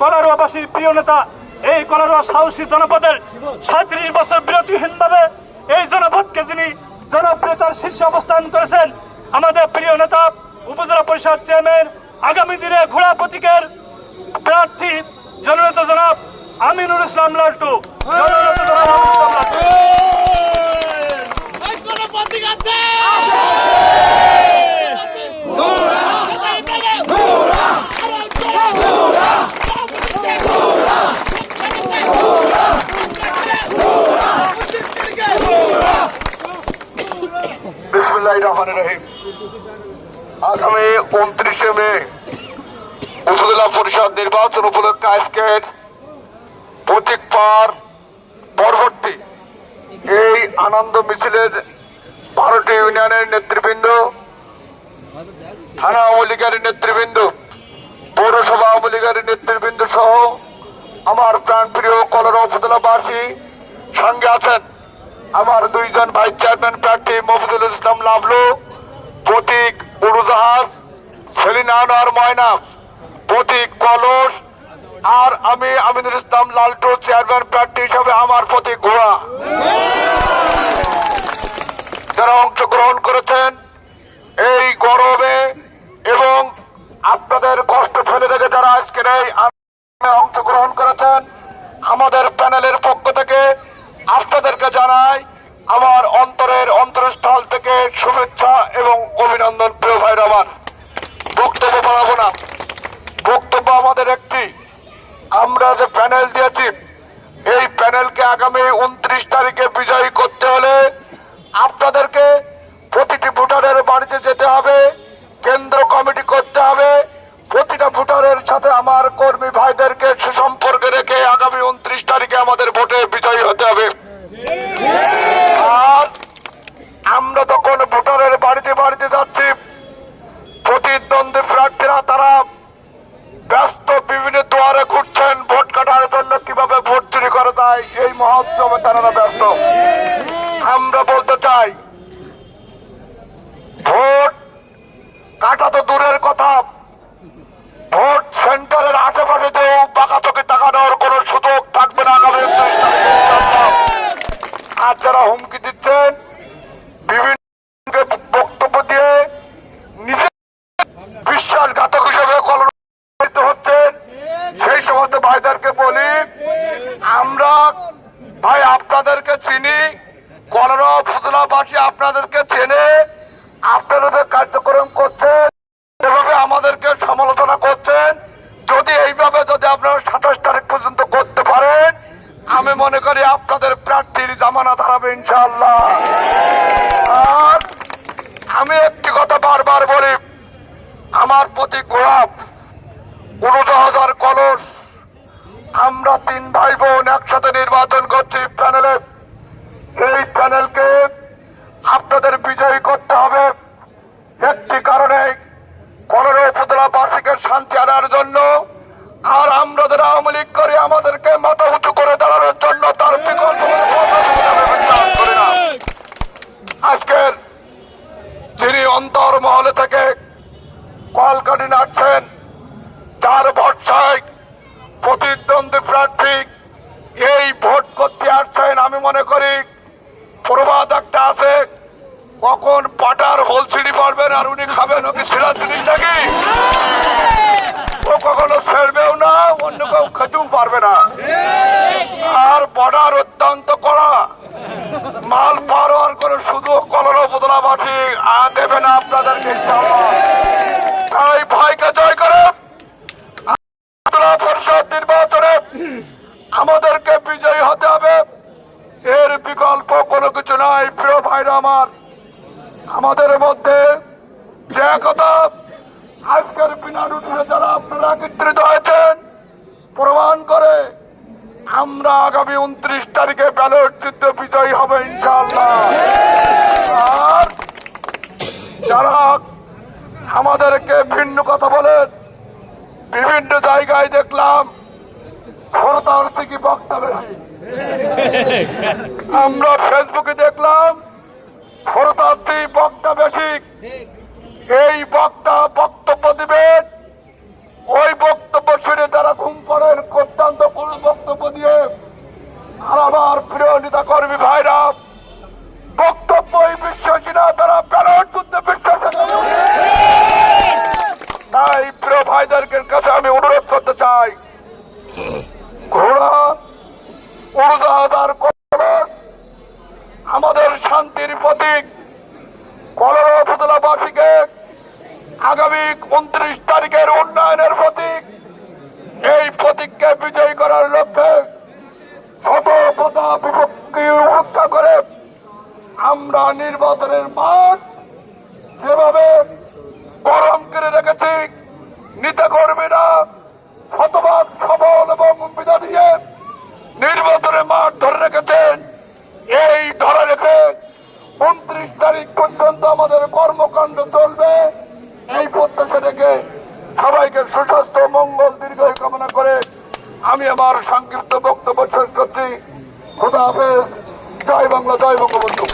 কলারোয়াবাসীর প্রিয় নেতা, এই কলারোয়া সাহসী জনপদের সাঁত্রিশ বছর বিরতিহীনভাবে এই জনপদকে যিনি জনপ্রিয়তার শীর্ষে অবস্থান করেছেন, আমাদের প্রিয় নেতা, উপজেলা পরিষদ চেয়ারম্যান, আগামী দিনে ঘোড়া প্রতীকের প্রার্থী জননেতা জনাব আমিনুল ইসলাম লাল্টু জননেতা জনাব আমিনুল ইসলাম লাল্টু ভাই কোন প্রতীক আছে আগামী উনত্রিশে মে উপজেলা পরিষদ নির্বাচন উপলক্ষে আজকের প্রতীক পার পরবর্তী এই আনন্দ মিছিলের বারোটি ইউনিয়নের নেতৃবৃন্দ, থানা আওয়ামী লীগের নেতৃবৃন্দ, পৌরসভা আওয়ামী লীগের নেতৃবৃন্দ সহ আমার প্রাণপ্রিয় কলরা উপজেলাবাসী সঙ্গে আছেন। আমার দুইজন ভাইস চেয়ারম্যান প্রার্থী মফিজুল ইসলাম লাভলু প্রতীক উড়োজাহাজ, সেলিনা আনোয়ার ময়না, প্রতীক কলস, আর আমি আমিনুল ইসলাম লালটু, চেয়ারম্যান প্রার্থী হিসাবে আমার প্রতীক ঘোড়া। যারা অংশগ্রহণ করেছেন এই গরমে এবং আপনাদের কষ্ট ফেলে রেখে যারা আজকের এই অংশগ্রহণ করেছেন, আমাদের প্যানেলের পক্ষ আপনাদেরকে জানাই, আমার অন্তরের অন্তরস্থল থেকে শুভেচ্ছা এবং অভিনন্দন, প্রিয় ভাইর আমার। বক্তব্য বাড়াবো না। বক্তব্য আমাদের একটি। আমরা যে প্যানেল দিয়েছি, এই প্যানেলকে আগামী উনত্রিশ তারিখে বিজয়ী করতে হলে আপনাদেরকে প্রতিটি ভোটারের বাড়িতে যেতে হবে, কেন্দ্র কমিটি করতে হবে। প্রতিটা ভোটারের সাথে আমার কর্মী ভাইদেরকে সুসম্পর্কে রেখে আগামী উনত্রিশ তারিখে আমাদের ভোটে বিজয়ী হতে হবে আর আমরা তখন ভোটারের বাড়িতে যাচ্ছি। প্রতিদ্বন্দ্বী প্রার্থীরা তারা ব্যস্ত, বিভিন্ন দুয়ারে ঘুরছেন ভোট কাটার জন্য কীভাবে ভোট চুরি করা যায়, এই মহোৎসবে তারা ব্যস্ত। আমরা বলতে চাই, ভোট কাটা তো দূরের কথা। ভোট সেন্টারের আশেপাশে বিশ্বাসঘাতক হিসেবে কলমিত হচ্ছেন। সেই সমস্ত ভাইদেরকে বলি, আমরা ভাই আপনাদেরকে চিনি, কলরা ফুজলাবাসী আপনাদেরকে চেনে, আপনারা কার্যক্রম করছেন এভাবে আমাদেরকে সমালোচনা করছেন, যদি এইভাবে যদি আপনারা সাতাশ তারিখ পর্যন্ত করতে পারেন, আমি মনে করি আপনাদের প্রার্থীর জামানা দাঁড়াবে ইনশাআল্লাহ আর আমি একটি কথা বারবার বলি প্রতি গোলাপ উনজাহাজার কলস। আমরা তিন ভাই বোন একসাথে নির্বাচন করছি প্যানেলে। এই প্যানেলকে আপনাদের বিজয়ী করতে হবে। একটি কারণে কলর উপজেলা বার্ষিকের শান্তি আনার জন্য আর আমরা যারা আওয়ামী লীগ করি, আমাদেরকে মাথা উঁচু করে দাঁড়ানোর জন্য তার বিকল্প। আজকের যিনি অন্তর মহলে থেকে কলকাটি নাড়ছেন। যার ভরসায় প্রতিদ্বন্দ্বী প্রার্থী এই ভোট করতে আসছেন আমি মনে করি প্রবাদ একটা আছে। কখন পাটার হোলসিডি পারবেন আর উনি খাবেন ওকে সেরা জিনিস নাকি? ও কখনো ছেড়বেও না, অন্য কেউ খেতেও পারবে না। আর বর্ডার অত্যন্ত করা মাল পার করে শুধু কলর বদলাবাসী আর দেবে না আপনাদেরকে ইনশাআল্লাহ। তাই ভাইকে জয় করে জেলা পরিষদ নির্বাচনে আমাদেরকে বিজয়ী হতে হবে এর বিকল্প কোনো কিছু নাই প্রিয় ভাইরা আমার, আমাদের মধ্যে যে আজকের বিনা নোটিশে যারা আপনারা একত্রিত হয়েছেন, প্রমাণ করে আমরা আগামী উনত্রিশ তারিখে ব্যালট যুদ্ধ বিজয়ী হবে ইনশাআল্লাহ। আর যারা আমাদেরকে ভিন্ন কথা বলেন, বিভিন্ন জায়গায় দেখলাম সরতার থেকে বক্তা বেশি। আমরা ফেসবুকে দেখলাম ক্ষমতান্ত্রী বক্তা বেশি এই বক্তা বক্তব্য দিবেন। ওই বক্তব্য শুনে তারা ঘুম করেন অত্যন্ত বক্তব্য দিয়ে আর আমার প্রিয় নেতা কর্মী ভাইরা, বক্তব্য এই বিশ্বাসী না, তারা ব্যালট যুদ্ধে বিশ্বাস তাই প্রিয় ভাইদেরকে কাছে আমি অনুরোধ করতে চাই, ঘোড়া, উড়োজাহাজ আর শান্তির প্রতীক কলর উপজেলাবাসীকে আগামী উনত্রিশ তারিখের উন্নয়নের প্রতীক। এই প্রতীককে বিজয়ী করার লক্ষ্যে শত কথা বিপক্ষে উপেক্ষা করে আমরা নির্বাচনের মাঠ যেভাবে গরম করে রেখেছি নিতে কর্মীরা শতভাগ সবল এবং বিধা দিয়ে নির্বাচনের মাঠ ধরে রেখেছেন এই ধরে রেখে উনত্রিশ তারিখ পর্যন্ত আমাদের কর্মকাণ্ড চলবে এই প্রত্যাশা রেখে সবাইকে সুস্বাস্থ্য, মঙ্গল দীর্ঘ কামনা করে আমি আমার সংক্ষিপ্ত বক্তব্য শেষ করছি। খোদা হাফেজ। জয় বাংলা, জয় বঙ্গবন্ধু।